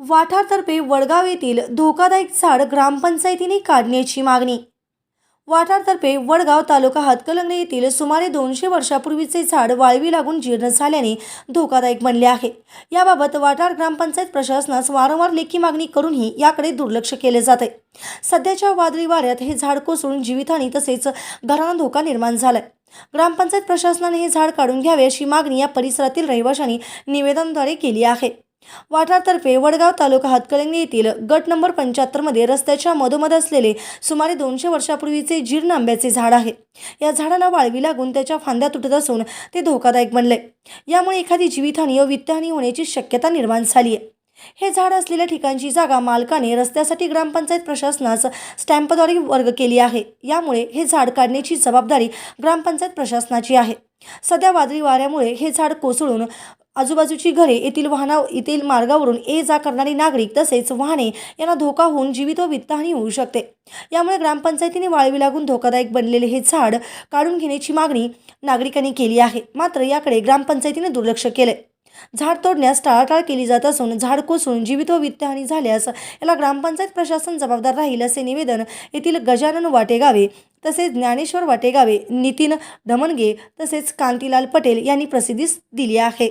वाठारतर्फे वडगाव येथील धोकादायक झाड ग्रामपंचायतीने काढण्याची मागणी. वाठारतर्फे वडगाव तालुका हातकलंगणे येथील सुमारे दोनशे वर्षापूर्वीचे झाड वाळवी लागून जीर्ण झाल्याने धोकादायक बनले आहे. याबाबत वाठार ग्रामपंचायत प्रशासनास वारंवार लेखी मागणी करूनही याकडे दुर्लक्ष केले जाते. सध्याच्या वादळी वाऱ्यात हे झाड कोसळून जीवितहानी तसेच घरांना धोका निर्माण झालाय. ग्रामपंचायत प्रशासनाने हे झाड काढून घ्यावे अशी मागणी या परिसरातील रहिवाशांनी निवेदनाद्वारे केली आहे. वाठारतर्फे वडगाव तालुका हातकलंगणे येथील गट नंबर पंच्याहत्तरमध्ये रस्त्याच्या मधोमध असलेले सुमारे दोनशे वर्षापूर्वीचे जीर्ण आंब्याचे झाड आहे. या झाडाला वाळवी लागून त्याच्या फांद्या तुटत असून ते धोकादायक बनले. यामुळे एखादी जीवितहानी व वित्तहानी होण्याची शक्यता निर्माण झाली आहे. हे झाड असलेल्या ठिकाणची जागा मालकाने रस्त्यासाठी ग्रामपंचायत प्रशासनास स्टॅम्पद्वारे वर्ग केली आहे. यामुळे हे झाड काढण्याची जबाबदारी ग्रामपंचायत प्रशासनाची आहे. सध्या वादळी वाऱ्यामुळे हे झाड कोसळून आजूबाजूची घरे येथील वाहना येथील मार्गावरून ये जा करणारी नागरिक तसेच वाहने यांना धोका होऊन जीवित व वित्तहानी होऊ शकते. यामुळे ग्रामपंचायतीने वाळवी लागून धोकादायक बनलेले हे झाड काढून घेण्याची मागणी नागरिकांनी केली आहे. मात्र याकडे ग्रामपंचायतीने दुर्लक्ष केले. झाड तोडण्यास टाळाटाळ केली जात असून झाड कोसळून जीवित व वित्तहानी झाल्यास याला ग्रामपंचायत प्रशासन जबाबदार राहील असे निवेदन येथील गजानन वाटेगावे तसेच ज्ञानेश्वर वाटेगावे नितीन धमनगे तसेच कांतीलाल पटेल यांनी प्रसिद्धीस दिली आहे.